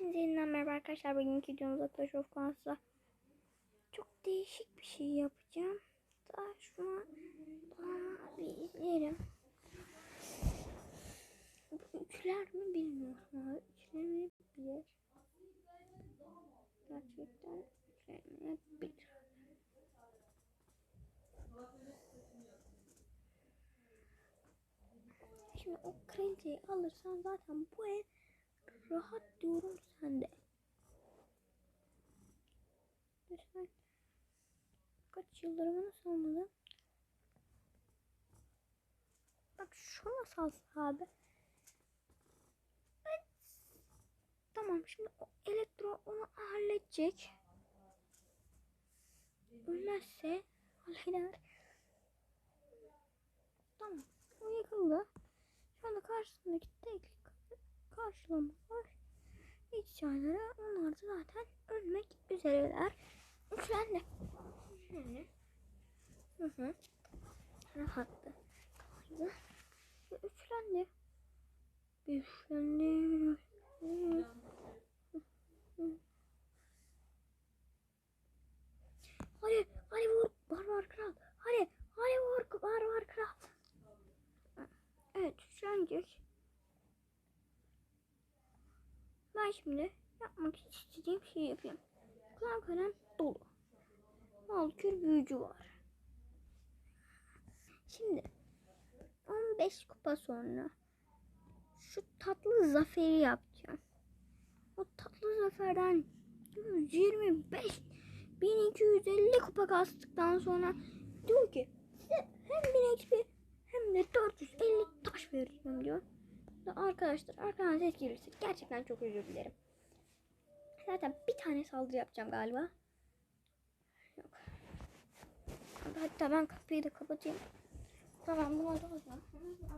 Hepinize yeniden merhaba arkadaşlar. Bugünkü videomuzda Clash of Clans'la çok değişik bir şey yapacağım. Daha şunu daha bir. Bu üçler mi bilmiyorum ama üçlenebilir. Gerçekten üçlenebilir. Şimdi o kraliçeyi alırsan zaten bu ev rahat diyorum sende. Lütfen. Kaç yıllarımı nasıl almadım? Bak şu nasıl alsa abi? Evet. Tamam şimdi o elektro onu halledecek. Ölmezse halleder. Tamam. O yıkıldı. Şu anda karşısındaki tek karşılama var. İç çayları onlar da zaten ölmek üzereler. Üçlendi. Şöyle. Hı hı. Rahattı. Kaldı. Ve üçlendi. Üçlendi. Hadi, hadi vur. Var kral. Hadi, hadi vur. Var kral. Evet, üçlenecek. Ben şimdi yapmak istediğim şeyi yapayım. Klan kalem dolu. Valkür büyücü var. Şimdi 15 kupa sonra şu tatlı zaferi yapacağım. O tatlı zaferden 125 1250 kupa kastıktan sonra diyor ki hem 1000 XP hem de 450 taş vereceğim diyor. Da arkadaşlar arkadan ses gelirse gerçekten çok özür dilerim. Zaten bir tane saldırı yapacağım galiba. Yok. Abi hatta ben kapıyı da kapatayım. Tamam bunu da o zaman.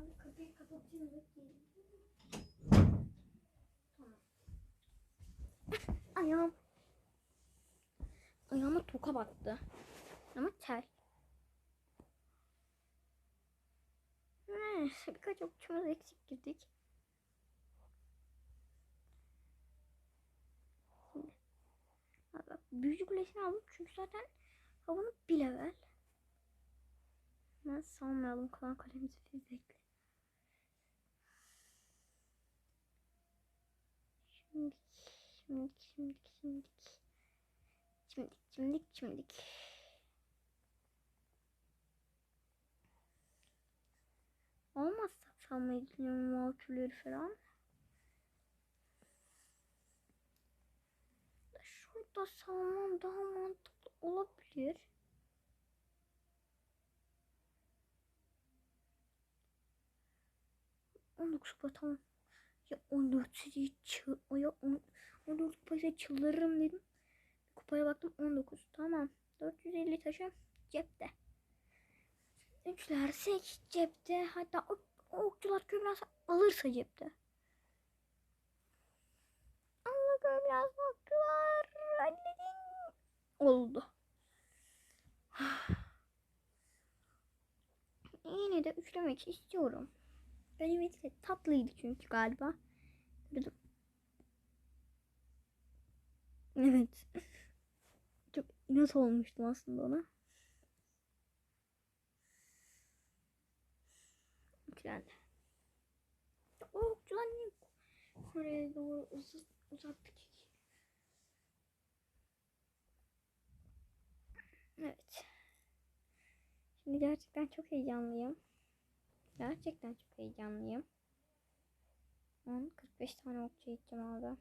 Bir kapıyı kapatayım. bekleyin. Tamam. Ayağım. Ayağıma toka battı. Ama tel. Neyse birkaç okçumuz eksik girdik. Şimdi. Abi bak büyücü kulesini aldım çünkü zaten havanı bir level. Ben salmayalım klan kalemizi bir bekle. Şimdi, şimdi, şimdi, şimdi. Şimdi, şimdi, şimdi. Olmazsa salmayı düşünüyorum valkürleri falan. Şurada salmam daha mantıklı olabilir. On dokuz tamam. Ya 14 seri çıl ya 10, 14 kupayla çıldırırım dedim. Kupaya baktım 19. Tamam. 450 taşım cepte. Üçler seç cepte. Hatta o, o okçular kömür alırsa cepte. Allah biraz okçular halledin. Oldu. Yine de üçlemek istiyorum. Ganimeti de tatlıydı çünkü galiba. Gördüm. Evet. Çok inat olmuştum aslında ona. Yüklendi. O okçular niye Kore'ye doğru uzat, uzattı ki? Evet. Şimdi gerçekten çok heyecanlıyım. Gerçekten çok heyecanlıyım. 10 45 tane okçu gideceğim abi.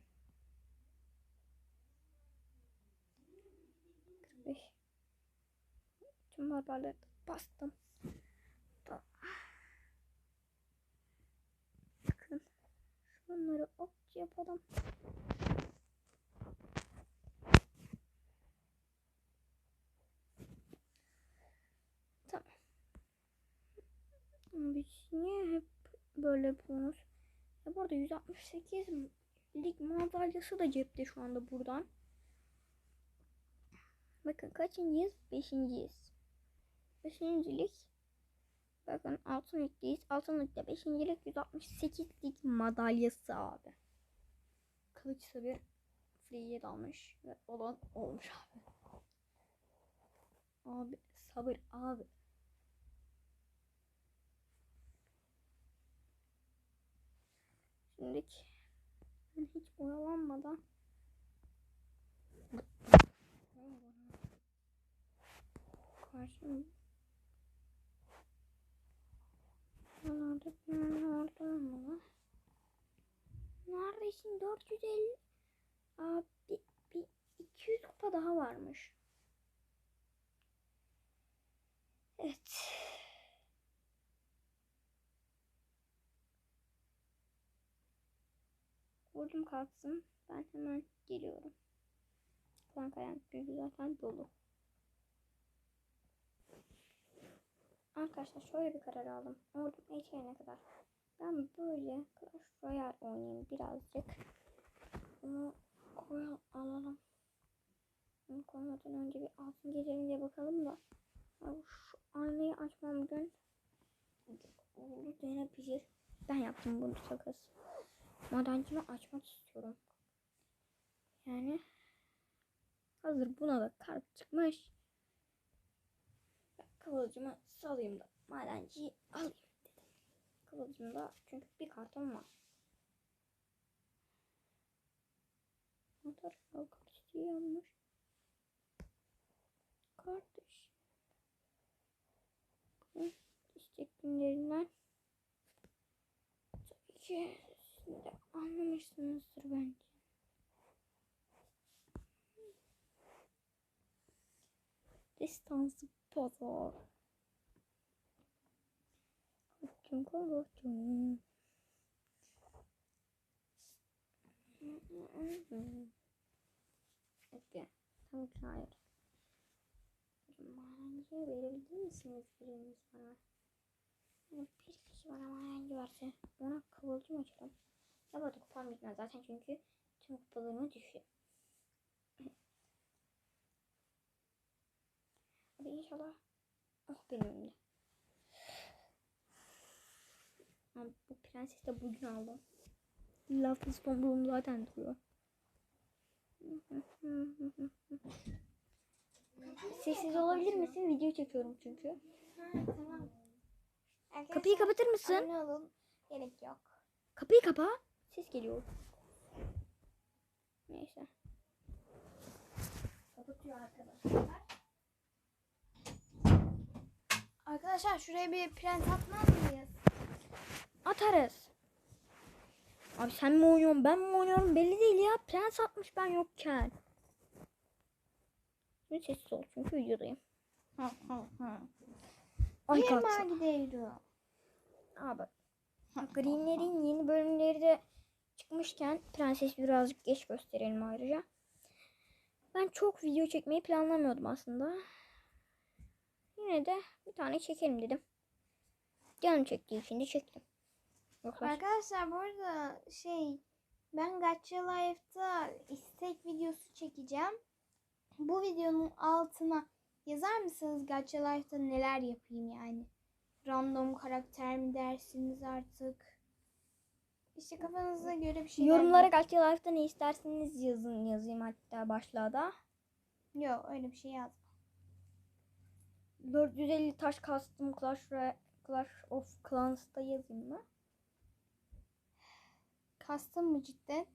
45 Tüm barbarları bastım. Bakın. Şunları okçu yapalım. Tamam. Biz niye hep böyle yapıyoruz? Ya bu arada 168 lig madalyası da cepte şu anda buradan. Bakın kaçıncıyız? Beşinciyiz. Beşincilik. Bakın altın ligdeyiz. Altın ligde beşincilik 168 lig madalyası abi. Kılıç tabi Free'ye dalmış ve olan olmuş abi. Abi sabır abi. Şimdi ben hiç oyalanmadan Karşım Nerede bir orada? Neredesin? 450 Abi bir 200 kupa daha varmış. Evet. Vurdum kalksın. Ben hemen geliyorum. Klan kayan çünkü zaten dolu. Arkadaşlar şöyle bir karar aldım. Ordum geçene kadar. Ben böyle Clash Royale oynayayım birazcık. Bunu koy alalım. Bunu koymadan önce bir altın gezelim diye bakalım da. Şu aynayı açmam gün. Olur denebilir. Ben yaptım bunu sakız. Madencimi açmak istiyorum. Yani hazır buna da kart çıkmış. Ben Kıvılcımı salayım da madenciyi alayım dedim. Kıvılcımda çünkü bir kartım var. Motor al kart istiyormuş. Kardeş. Hı, istek günlerinden. Tabii ki siz de anlamışsınızdır bence. Destansı pazar. Koçum koçum. Peki. Tamam hayır. Madenciye verebilir misiniz biriniz bana? Yani bir kişi bana madenci verse ona kıvılcım açarım. Ya da kupam gitmez zaten çünkü tüm kupalarımı düşüyor. Hadi inşallah. Oh benim önümde. Bu prenses de bugün aldım. Lafın tomruğum zaten duruyor. Sessiz olabilir misin? Video çekiyorum çünkü. Ha, tamam. Arkadaşlar, Kapıyı kapatır mısın? abone olun. Gerek yok. Kapıyı kapa. Ses geliyor. Neyse. Kapatıyor arkadaşlar. Arkadaşlar şuraya bir prens atmaz mıyız? Atarız. Abi sen mi oynuyorsun ben mi oynuyorum belli değil ya. Prens atmış ben yokken. Şimdi sessiz ol çünkü videodayım. Ay Firma kalksın. gidiyorum. Abi. Greenler'in yeni bölümleri de çıkmışken prenses birazcık geç gösterelim ayrıca. Ben çok video çekmeyi planlamıyordum aslında. Yine de bir tane çekelim dedim. Canım çektiği için de çektim. Yaklaş. Arkadaşlar bu arada şey ben Gacha Life'da istek videosu çekeceğim. Bu videonun altına yazar mısınız Gacha Life'da neler yapayım yani? Random karakter mi dersiniz artık? İşte kafanıza göre bir şey Yorumlara Gacha Life'da ne isterseniz yazın yazayım hatta başlığa da. Yok öyle bir şey yaz. 450 taş kastım Clash, Roy- Clash of Clans'ta yazayım mı? Kastın mı cidden?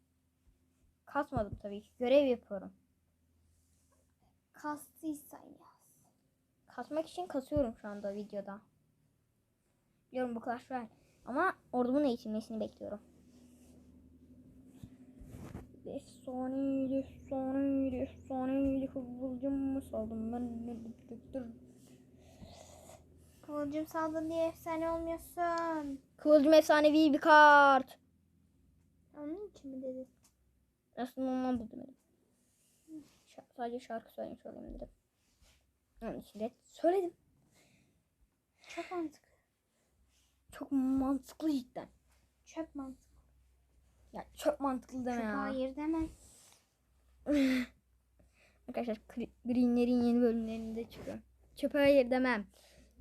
Kasmadım tabii ki. Görev yapıyorum. Kastıysan yaz. Kasmak için kasıyorum şu anda videoda. Biliyorum bu Clash Royale. Ama ordumun eğitilmesini bekliyorum. Efsaneydi, efsaneydi, efsaneydi. Kıvılcım mı saldım ben. Kıvılcım saldın diye efsane olmuyorsun. Kıvılcım efsanevi bir kart. Onun için mi dedin? Aslında ondan da demedim. Sadece şarkı söylemiş olayım dedim. Onun için de söyledim. Çok mantıklı. Çok mantıklı cidden. Çok mantıklı. Ya çok mantıklı deme Çok ya. hayır demem. Arkadaşlar Gre- Greenler'in yeni bölümlerinde çıkıyor. Çöpe hayır demem.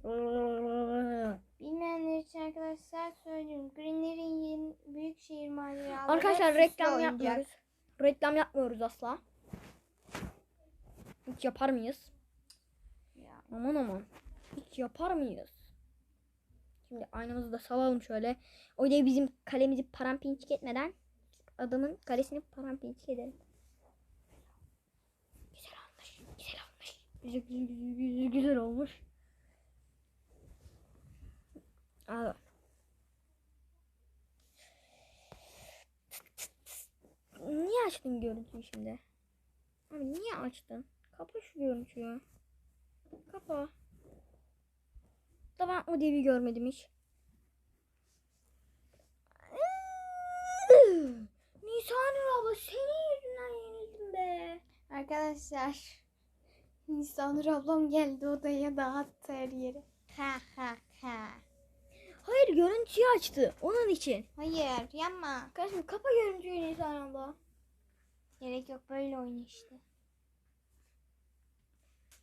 Bilmeyenler için arkadaşlar söyleyeyim. Greenler'in yeni Büyükşehir maceraları. Arkadaşlar reklam yapmıyoruz. Reklam yapmıyoruz asla. Hiç yapar mıyız? Ya. Aman aman. Hiç yapar mıyız? Şimdi aynamızı da salalım şöyle. O da bizim kalemizi paramparçık etmeden adamın kalesini paramparçık edelim. Güzel olmuş. Güzel olmuş. Güzel güzel güzel, güzel olmuş. Al. Niye açtın görüntüyü şimdi? Abi niye açtın? Kapa şu görüntüyü. Kapa. Da ben o devi görmedim hiç. Nisan abla senin yüzünden yenildim be. Arkadaşlar. Nisanur ablam geldi odaya dağıttı her yeri. Ha ha ha. Hayır görüntüyü açtı. Onun için. Hayır yapma. Kardeşim kapa görüntüyü Nisan abla. Gerek yok böyle oyna işte.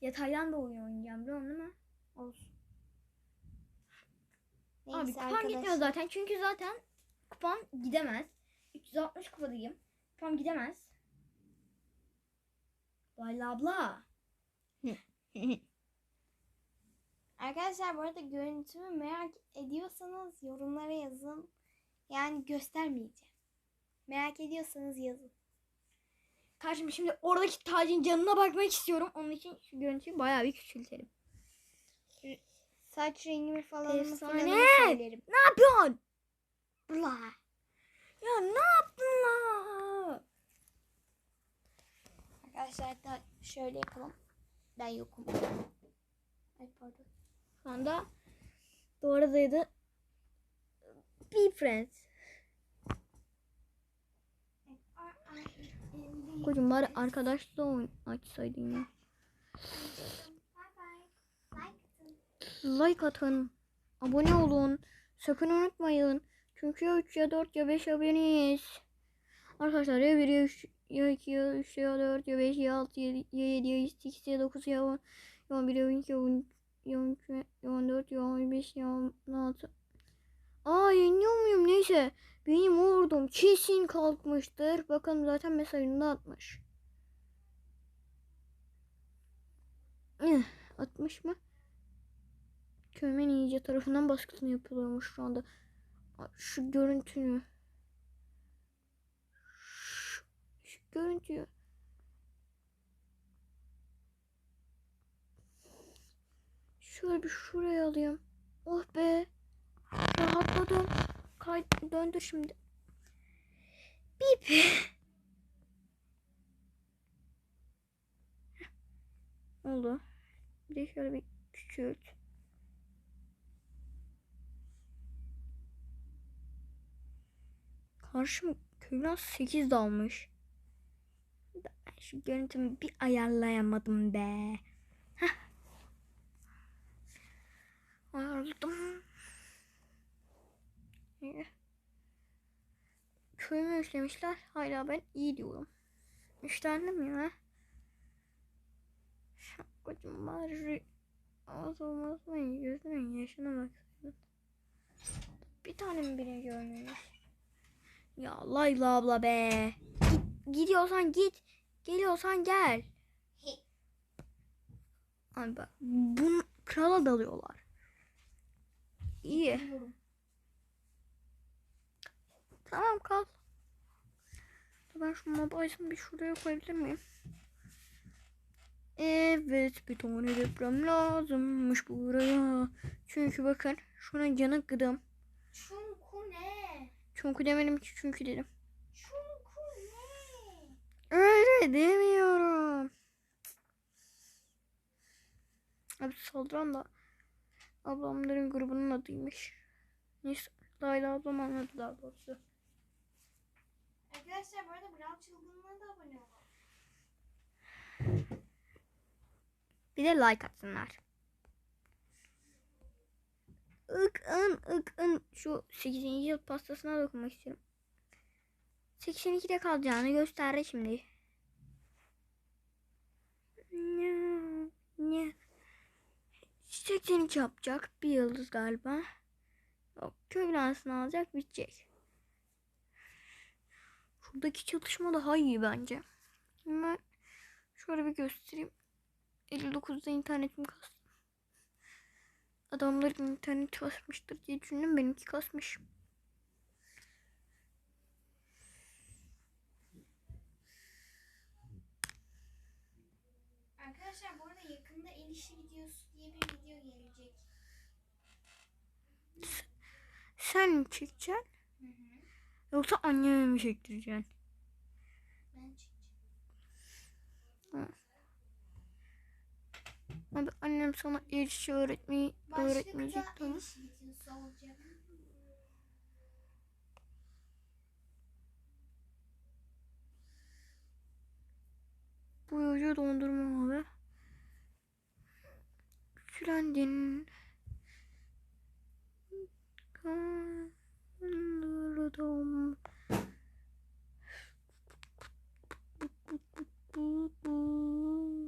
Yataydan da oyun oynayacağım biliyorsun değil mi? Olsun. Abi Neyse kupam gitmiyor zaten. Çünkü zaten kupam gidemez. 360 kupadayım. Kupam gidemez. Valla abla. Arkadaşlar bu arada görüntümü merak ediyorsanız yorumlara yazın. Yani göstermeyeceğim. Merak ediyorsanız yazın. Karşım şimdi oradaki tacın canına bakmak istiyorum. Onun için şu görüntüyü bayağı bir küçültelim. Saç rengimi falan Efsane. söylerim. Ne yapıyorsun? Bla. Ya ne yaptın la? Arkadaşlar da şöyle yapalım. Ben yokum. Ay pardon. Şu anda doğradaydı. Be friends. Kocam bari arkadaşla oyun açsaydın ya. Like atın. Abone olun. Sakın unutmayın. Çünkü ya 3 ya 4 ya 5 aboneyiz. Arkadaşlar ya 1 ya 3 ya 2 ya 3 ya 4 ya 5 ya 6 ya 7 ya 8 ya 9 ya 10 ya 11 ya 12 ya 13 ya 13 ya 14 ya 15 ya 16. Aa yeniyor muyum? Neyse. Benim ordum kesin kalkmıştır. Bakalım zaten mesajını atmış. Eh, atmış mı? Köymen iyice tarafından baskısını yapılıyormuş şu anda. Şu görüntünü. Şu, şu görüntüyü. Şöyle bir şuraya alayım. Oh be. Rahatladım. Kay döndür şimdi. Bip. Oldu. Bir de şöyle bir küçült. Karşım köyden 8 dalmış. Ben şu görüntümü bir ayarlayamadım be. Heh. Ayarladım. Köyümü işlemişler. Hala ben iyi diyorum. İşlendim ya. Şapkacım bari az olmaz mı? Gözünün yaşına baksaydın. Bir tane mi birinci oynuyoruz? Ya Layla abla be. Git, gidiyorsan git. Geliyorsan gel. Abi bak. Bun krala dalıyorlar. İyi. Tamam kal. Ben şu mobile'ımı bir şuraya koyabilir miyim? Evet bir tane deprem lazımmış buraya. Çünkü bakın şuna canı gıdım. Çünkü ne? Çünkü demedim ki çünkü dedim. Çünkü ne? Öyle demiyorum. Abi saldıran da ablamların grubunun adıymış. Neyse Layla ablam anladı daha doğrusu. Arkadaşlar bu arada Brawl Çılgınlığa da abone olun. Bir de like atsınlar. Ik ın ik ın şu 8. yıl pastasına dokunmak istiyorum. 82'de kalacağını gösterdi şimdi. Ne, ne. 82 yapacak. Bir yıldız galiba. Yok, köy binasını alacak bitecek. Şu Şuradaki çatışma daha iyi bence. Hemen şöyle bir göstereyim. 59'da internetim kastı. Adamların interneti kasmıştır diye düşündüm. Benimki kasmış. Arkadaşlar bu arada yakında el işi videosu diye bir video gelecek. Sen mi çekeceksin? Hı hı. Yoksa anneme mi çektireceksin? Ben çekeceğim. Abi annem sana el işi öğretmeyi öğretmeyecek Başlıkta tamam. Bu yocu dondurma abi. Güçlendin. Kandırdım. Yarim.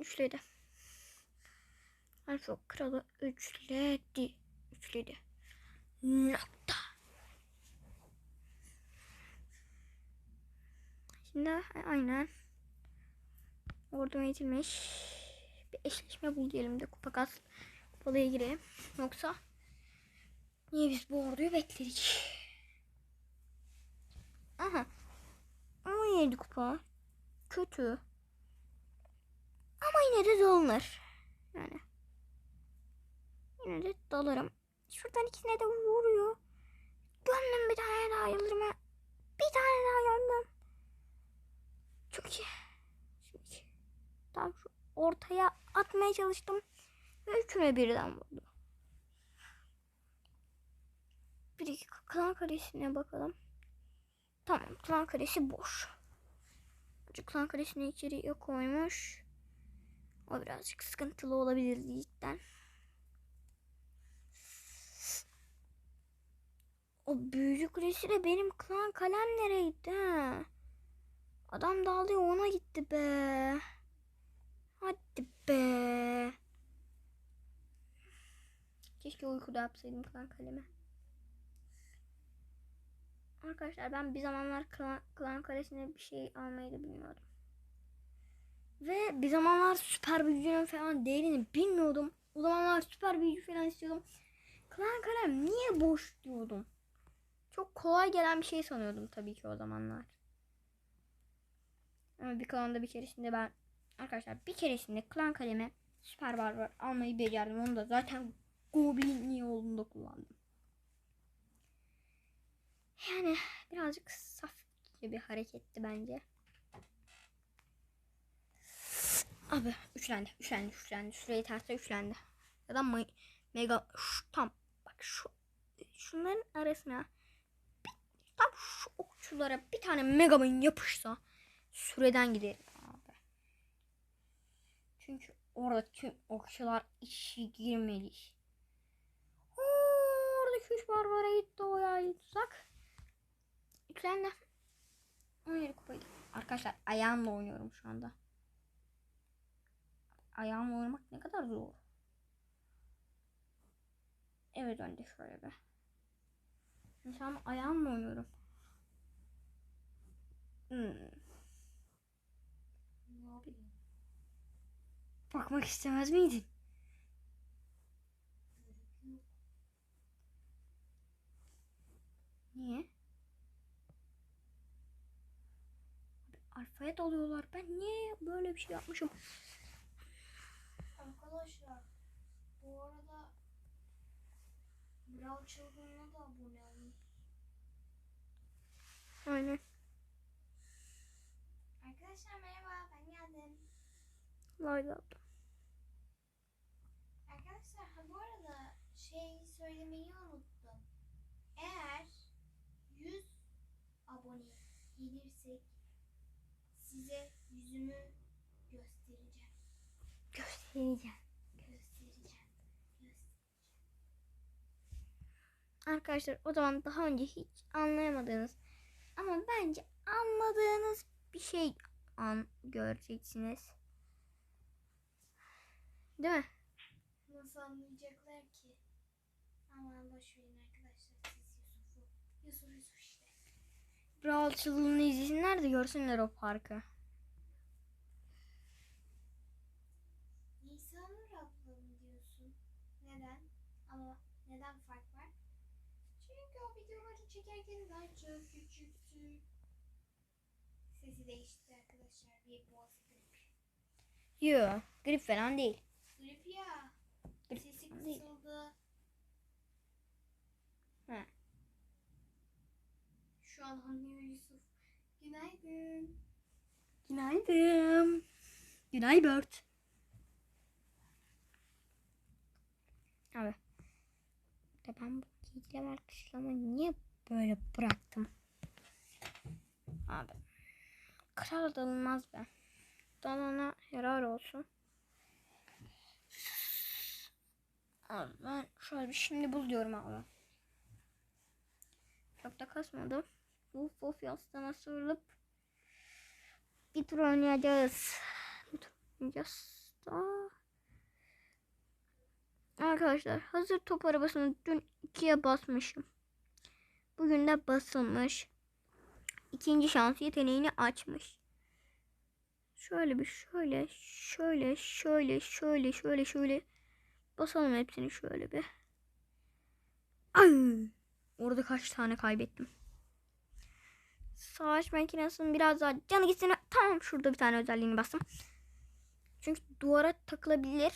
Üçledi. Alfa kralı üçledi. Üçledi. Nokta. Şimdi aynen. Ordum eğitilmiş. Bir eşleşme bul diyelim de kupa kas. Kupalıya girelim. Yoksa niye biz bu orduyu bekledik? Aha. 17 kupa. Kötü. Ama yine de dalınır. Yani. Yine de dalarım. Şuradan ikisine de vuruyor. Gönlüm bir tane daha yıldırıma. Bir tane daha yandım. Çok iyi. Şimdi tam şu ortaya atmaya çalıştım. Ve üçüne birden vurdu. Bir dakika klan karesine bakalım. Tamam klan karesi boş. Şu klan karesini içeriye koymuş. O birazcık sıkıntılı olabilir cidden. O büyücü kulesi de benim klan kalem nereydi? ha? Adam dağılıyor ona gitti be. Hadi be. Keşke uykuda yapsaydım klan kalemi. Arkadaşlar ben bir zamanlar klan, klan kalesine bir şey almayı da bilmiyordum. Ve bir zamanlar süper büyücünün falan değerini bilmiyordum. O zamanlar süper büyücü falan istiyordum. Klan kalem niye boş diyordum. Çok kolay gelen bir şey sanıyordum tabii ki o zamanlar. Ama bir klanda bir keresinde ben arkadaşlar bir keresinde klan kalemi süper barbar almayı becerdim. Onu da zaten Goblin yolunda kullandım. Yani birazcık saf bir hareketti bence. Abi üçlendi, üçlendi, üçlendi. Süreyi terse üçlendi. Ya da may- mega şu, tam bak şu şunların arasına bir, tam şu okçulara bir tane megaman yapışsa süreden giderim abi. Çünkü orada tüm okçular işi girmeli. Oradaki üç barbara gitti o ya tuzak. Yüklendi. 17 kupayı. Arkadaşlar ayağımla oynuyorum şu anda. Ayağımla oynamak ne kadar zor. Evet önde şöyle bir. Şu an ayağımla oynuyorum. Hmm. Bakmak istemez miydin? Niye? Alfaya dalıyorlar. Ben niye böyle bir şey yapmışım? Arkadaşlar bu arada Brawl Çılgın'ına da abone olun. Aynen. Arkadaşlar merhaba ben geldim. Attım. Arkadaşlar ha bu arada şey söylemeyi unuttum. Eğer 100 abone gelirsek size yüzümü. Göstereceğim. Göstereceğim. Arkadaşlar o zaman daha önce hiç anlayamadığınız ama bence anladığınız bir şey an göreceksiniz. Değil mi? Nasıl anlayacaklar ki? Aman boş verin arkadaşlar siz Yusuf'u. Yusuf Yusuf işte. Brawl çılgınlığı izlesinler de görsünler o parkı. Çok küçüktü. Sesi değişti arkadaşlar. Bir boğaz grip. Yo, grip falan değil. Grip ya. Grip Sesi değil. kısıldı. He. Şu an anlıyor Yusuf. Günaydın. Günaydın. Günaybird. Abi. De ben bu giydiğim alkışlama niye böyle bıraktım? Abi. Kral dalınmaz be. Dalana helal olsun. Abi ben şöyle bir şimdi buluyorum abi. Çok da kasmadım. Uf uf yastığına sarılıp bir tur oynayacağız. Bir tur oynayacağız da. Arkadaşlar hazır top arabasını dün ikiye basmışım. Bugün de basılmış. İkinci şans yeteneğini açmış. Şöyle bir şöyle şöyle şöyle şöyle şöyle şöyle basalım hepsini şöyle bir. Ay! Orada kaç tane kaybettim. Savaş makinesinin biraz daha canı gitsin. Tamam şurada bir tane özelliğini bastım. Çünkü duvara takılabilir.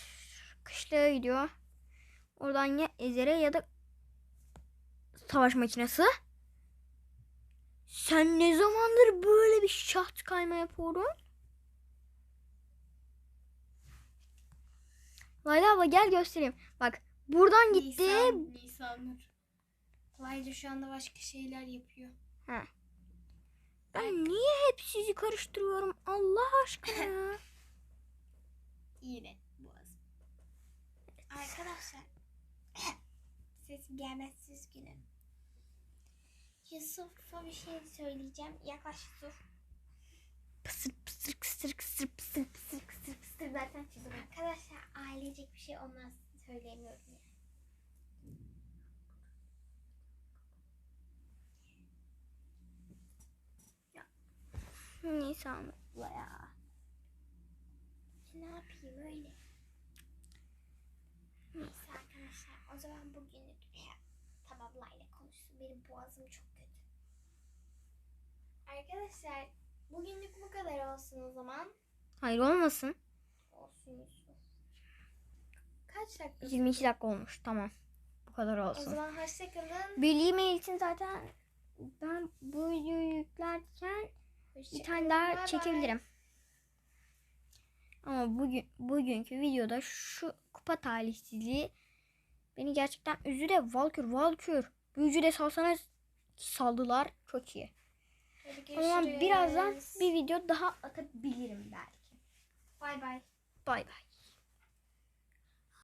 Kışlaya gidiyor. Oradan ya ezere ya da savaş makinesi. Sen ne zamandır böyle bir şaht kayma yapıyorsun? Layla abla gel göstereyim. Bak buradan gitti. Nisan, Nisanur. Layla şu anda başka şeyler yapıyor. Ben niye hep sizi karıştırıyorum Allah aşkına ya? Yine boğaz. Arkadaşlar. Sesim gelmez üzgünüm. Yusuf'a bir şey söyleyeceğim. Yaklaş Yusuf. Pısır pısır kısır kısır pısır pısır kısır pısır zaten çizim. Arkadaşlar ailecek bir şey olmaz. Söyleyemiyorum ya. Neyse abla ya. Ne yapayım öyle. Neyse arkadaşlar o zaman bugünlük tamam Layla konuşsun. Benim boğazım çok. Arkadaşlar bugünlük bu kadar olsun o zaman. Hayır olmasın. Olsun. Kaç dakika? 22 dakika olmuş tamam. Bu kadar O olsun. zaman hoşçakalın. Bilgi mail için zaten ben bu videoyu yüklerken bir tane daha çekebilirim. Ama bugün bugünkü videoda şu kupa talihsizliği beni gerçekten üzdü de Valkür Valkür büyücü de salsanız saldılar çok iyi. O zaman birazdan bir video daha atabilirim belki. Bay bay. Bay bay.